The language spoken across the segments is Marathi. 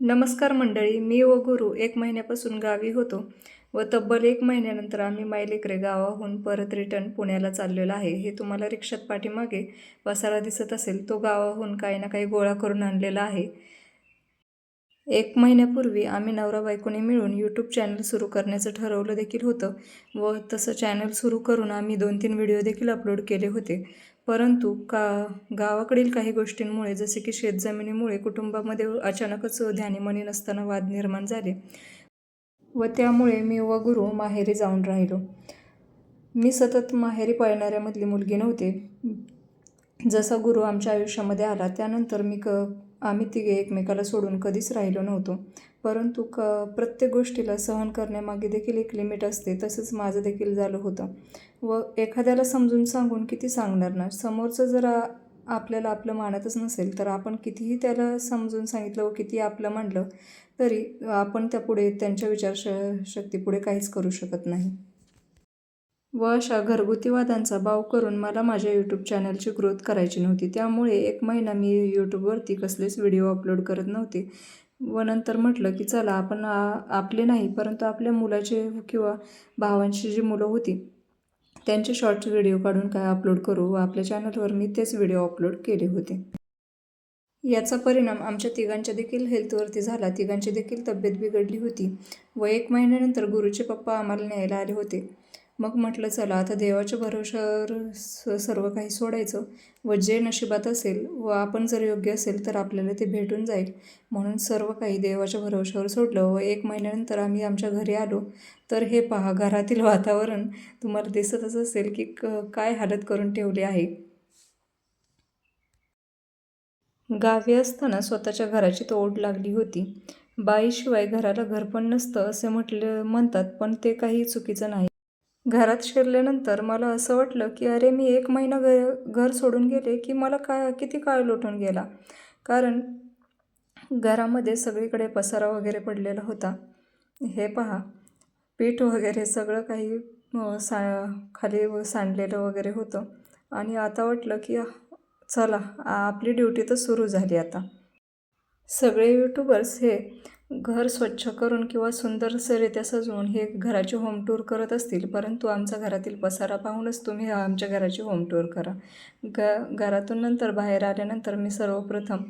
नमस्कार मंडळी मी व गुरु एक महिन्यापासून गावी होतो व तब्बल एक महिन्यानंतर आम्ही मायलेकरे गावाहून परत रिटर्न पुण्याला चाललेलो आहे. हे तुम्हाला रिक्षात पाठीमागे पसारा दिसत असेल तो गावाहून काही ना काही गोळा करून आणलेला आहे. एक महिन्यापूर्वी आम्ही नवरा बायकोने मिळून यूट्यूब चॅनल सुरू करण्याचं ठरवलं देखील होतं व तसं चॅनल सुरू करून आम्ही दोन तीन व्हिडिओ देखील अपलोड केले होते. परंतु का गावाकडील काही गोष्टींमुळे जसे की शेतजमिनीमुळे कुटुंबामध्ये अचानकच ध्यानीमनी नसताना वाद निर्माण झाले व त्यामुळे मी व गुरु माहेरी जाऊन राहिलो. मी सतत माहेरी पाळणाऱ्यामधली मुलगी नव्हते. जसा गुरु आमच्या आयुष्यामध्ये आला त्यानंतर मी क आम्ही तिघे एकमेकाला सोडून कधीच राहिलो नव्हतो. परंतु क प्रत्येक गोष्टीला सहन करण्यामागे देखील एक लिमिट असते तसंच माझं देखील झालं होतं. व एखाद्याला समजून सांगून किती सांगणार ना? समोरचं जर आपल्याला आपलं मानतच नसेल तर आपण कितीही त्याला समजून सांगितलं व किती आपलं मांडलं तरी आपण त्यापुढे त्यांच्या विचार शक्तीपुढे काहीच करू शकत नाही. व अशा घरगुती वादांचा बाव करून मला माझ्या यूट्यूब चॅनलची ग्रोथ करायची नव्हती. त्यामुळे एक महिना मी यूट्यूबवरती कसलेच व्हिडिओ अपलोड करत नव्हते. व नंतर म्हटलं की चला आपण आपले नाही परंतु आपल्या मुलाचे किंवा भावांची जी मुलं होती त्यांचे शॉर्ट्स व्हिडिओ काढून काय अपलोड करू? व आपल्या चॅनलवर मी तेच व्हिडिओ अपलोड केले होते. याचा परिणाम आमच्या तिघांच्या देखील हेल्थवरती झाला. तिघांची देखील तब्येत बिघडली होती व एक महिन्यानंतर गुरुचे पप्पा आम्हाला न्यायला आले होते. मग म्हटलं चला आता देवाच्या भरोशावर स सर्व काही सोडायचं. व जे नशिबात असेल व आपण जर योग्य असेल तर आपल्याला ते भेटून जाईल. म्हणून सर्व काही देवाच्या भरोशावर सोडलं व एक महिन्यानंतर आम्ही आमच्या घरी आलो. तर हे पहा घरातील वातावरण. तुम्हाला दिसतच असेल की क काय हालत करून ठेवली आहे. गावी असताना स्वतःच्या घराची तोड लागली होती. बाईशिवाय घराला घर पण नसतं असे म्हटले म्हणतात पण ते काही चुकीचं नाही. घरात शिरल्यानंतर मला असं वाटलं की अरे मी एक महिना घर घर सोडून गेले की मला काय किती काळ लोटून गेला? कारण घरामध्ये सगळीकडे पसारा वगैरे पडलेला होता. हे पहा पीठ वगैरे सगळं काही सा खाली सांडलेलं वगैरे होतं. आणि आता वाटलं की चला आपली ड्युटी तर सुरू झाली आता. सगळे यूट्यूबर्स हे घर स्वच्छ करून किंवा सुंदरसरित्या सजवून हे घराची होम टूर करत असतील परंतु आमचा घरातील पसारा पाहूनच तुम्ही आमच्या घराची होम टूर करा. ग घरातून नंतर बाहेर आल्यानंतर मी सर्वप्रथम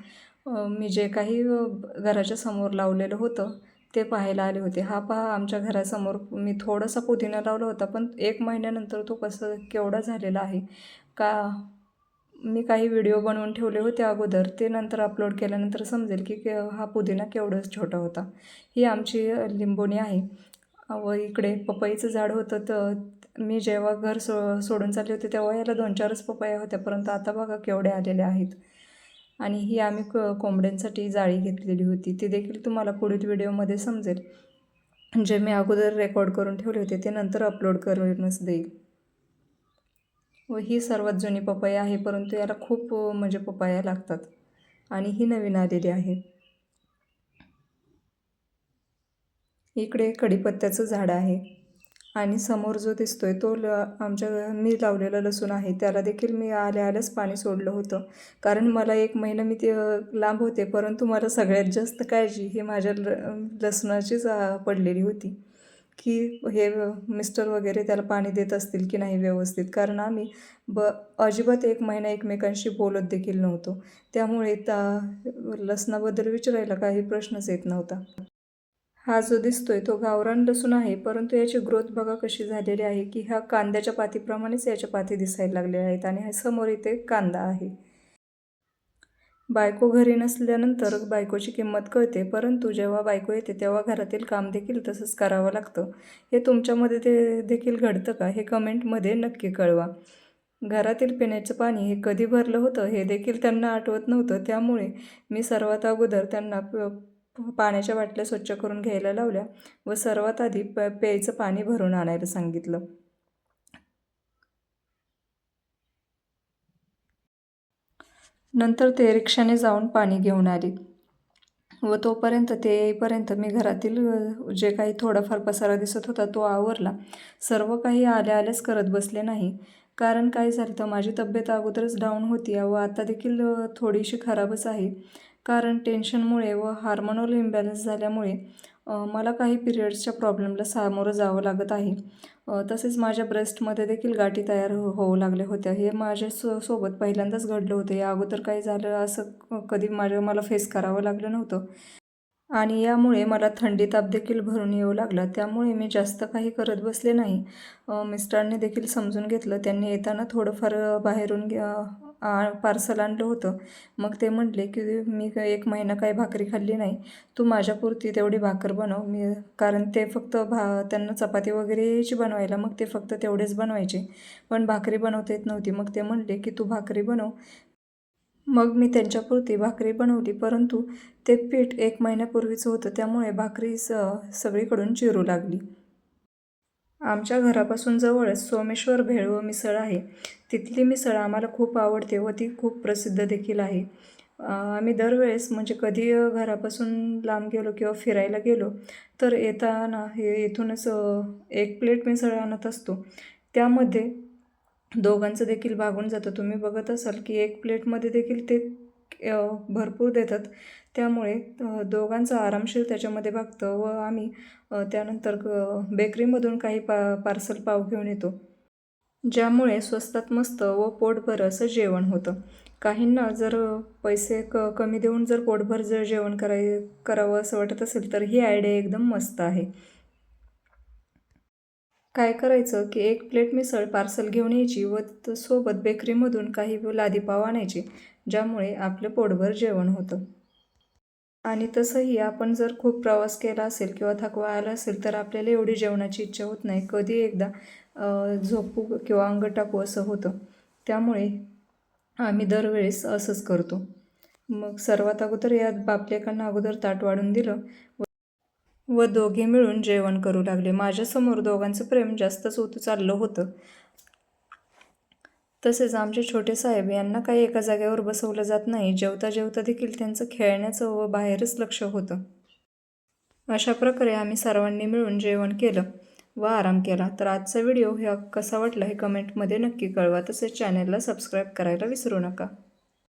मी जे काही घराच्या समोर लावलेलं होतं ते पाहायला आले होते. हा पहा आमच्या घरासमोर मी थोडासा पुदिना लावला होता पण एक महिन्यानंतर तो कसं केवढा झालेला आहे? का मी काही व्हिडिओ बनवून ठेवले होते अगोदर. ते नंतर अपलोड केल्यानंतर समजेल की के हा पुदिना केवढंच छोटा होता. ही आमची लिंबोणी आहे. व इकडे पपईचं झाड होतं तर मी जेव्हा घर सो सोडून चालले होते तेव्हा याला दोन चारच पपया होत्या परंतु आता बघा केवढ्या आलेल्या आहेत. आणि ही आम्ही क कोंबड्यांसाठी जाळी घेतलेली होती. ती देखील तुम्हाला पुढील व्हिडिओमध्ये समजेल. जे मी अगोदर रेकॉर्ड करून ठेवले होते ते नंतर अपलोड करूनच देईल. व ही सर्वात जुनी पपई आहे परंतु याला खूप म्हणजे पपया लागतात. आणि ही नवीन आलेली आहे. इकडे कडीपत्त्याचं झाड आहे. आणि समोर जो दिसतोय तो ल आमच्या मी लावलेला लसूण आहे. त्याला देखील मी आल्या आल्याच पाणी सोडलं होतं. कारण मला एक महिना मी ते लांब होते परंतु मला सगळ्यात जास्त काळजी ही माझ्या ल लसणाचीच पडलेली होती. की हे मिस्टर वगैरे त्याला पाणी देत असतील की नाही व्यवस्थित? कारण आम्ही ब अजिबात एक महिना एकमेकांशी बोलत देखील नव्हतो. त्यामुळे त्या लसणाबद्दल विचारायला काही प्रश्नच येत नव्हता. हा जो दिसतोय तो गावरान लसूण आहे परंतु याची ग्रोथ बघा कशी झालेली आहे की ह्या कांद्याच्या पातीप्रमाणेच याच्या पाती दिसायला लागल्या आहेत आणि समोर इथे कांदा आहे. बायको घरी नसल्यानंतर बायकोची किंमत कळते परंतु जेव्हा बायको येते तेव्हा घरातील काम देखील तसंच करावं लागतं. हे तुमच्यामध्ये ते देखील घडतं का? हे कमेंटमध्ये नक्की कळवा. घरातील पिण्याचं पाणी हे कधी भरलं होतं हे देखील त्यांना आठवत नव्हतं. त्यामुळे मी सर्वात अगोदर त्यांना प पाण्याच्या बाटल्या स्वच्छ करून घ्यायला लावल्या व सर्वात आधी प प्यायचं पाणी भरून आणायला सांगितलं. नंतर ते रिक्षाने जाऊन पाणी घेऊन आली. व तोपर्यंत ते येईपर्यंत मी घरातील जे काही थोडाफार पसारा दिसत होता तो आवरला. सर्व काही आल्या आल्याच करत बसले नाही. कारण काय झालं तर माझी तब्येत अगोदरच डाऊन होती. व आता देखील थोडीशी खराबच आहे. कारण टेन्शनमुळे व हार्मोनल इम्बॅलन्स झाल्यामुळे मला काही पिरियड्सच्या प्रॉब्लेमला सामोरं जावं लागत आहे. तसेच माझ्या ब्रेस्टमध्ये देखील गाठी तयार हो होऊ लागल्या होत्या. हे माझ्या सो सोबत पहिल्यांदाच घडलं होतं. या अगोदर काही झालं असं कधी माझ्या मला फेस करावं लागलं नव्हतं. आणि यामुळे मला थंडी ताप देखील भरून येऊ लागला. त्यामुळे मी जास्त काही करत बसले नाही. मिस्टरांनी देखील समजून घेतलं. त्यांनी येताना थोडंफार बाहेरून पार्सल आणलं होतं. मग ते म्हटले की मी एक महिना काही भाकरी खाल्ली नाही. तू माझ्यापुरती तेवढी भाकर बनव. मी कारण ते फक्त भा त्यांना चपाती वगैरे यायची बनवायला. मग ते फक्त तेवढेच बनवायचे. पण भाकरी बनवता येत नव्हती. मग ते म्हणले की तू भाकरी बनव. मग मी त्यांच्यापुरती भाकरी बनवली. परंतु ते पीठ एक महिन्यापूर्वीचं होतं. त्यामुळे भाकरी स सगळीकडून चिरू लागली. आमच्या घरापासून जवळच सोमेश्वर भेळ व मिसळ आहे. तिथली मिसळ आम्हाला खूप आवडते व ती खूप प्रसिद्ध देखील आहे. आम्ही दरवेळेस म्हणजे कधी घरापासून लांब गेलो किंवा फिरायला गेलो तर येताना हे इथूनच एक प्लेट मिसळ आणत असतो. त्यामध्ये दोघांचं देखील भागून जातं. तुम्ही बघत असाल की एक प्लेटमध्ये देखील ते भरपूर देतात. त्यामुळे दोघांचा दोघांचं आरामशीर त्याच्यामध्ये भागतं व आम्ही त्यानंतर बेकरीमधून काही पा पार्सल पाव घेऊन येतो. ज्यामुळे स्वस्तात मस्त व पोटभर असं जेवण होतं. काहींना जर पैसे क कमी देऊन जर पोटभर जर जेवण कराय करावं असं वाटत असेल तर ही आयडिया एकदम मस्त आहे. काय करायचं की एक प्लेट मिसळ पार्सल घेऊन यायची व त- सोबत बेकरीमधून काही लादीपाव आणायची आणायचे. ज्यामुळे आपलं पोटभर जेवण होतं. आणि तसंही आपण जर खूप प्रवास केला असेल किंवा थकवा आला असेल तर आपल्याला एवढी जेवणाची इच्छा होत नाही. कधी एकदा झोपू किंवा अंग टाकू असं होतं. त्यामुळे आम्ही दरवेळेस असंच करतो. मग सर्वात अगोदर या बापलेकांना अगोदर ताट वाढून दिलं व दोघे मिळून जेवण करू लागले. माझ्यासमोर दोघांचं प्रेम जास्तच होत चाललं होतं. तसेच आमचे छोटे साहेब यांना काही एका जागेवर बसवलं जात नाही. जेवता जेवता देखील त्यांचं खेळण्याचं व बाहेरच लक्ष होतं. अशा प्रकारे आम्ही सर्वांनी मिळून जेवण केलं व आराम केला. तर आजचा व्हिडिओ ह्या कसा वाटला हे कमेंटमध्ये नक्की कळवा. तसेच चॅनलला सबस्क्राईब करायला विसरू नका.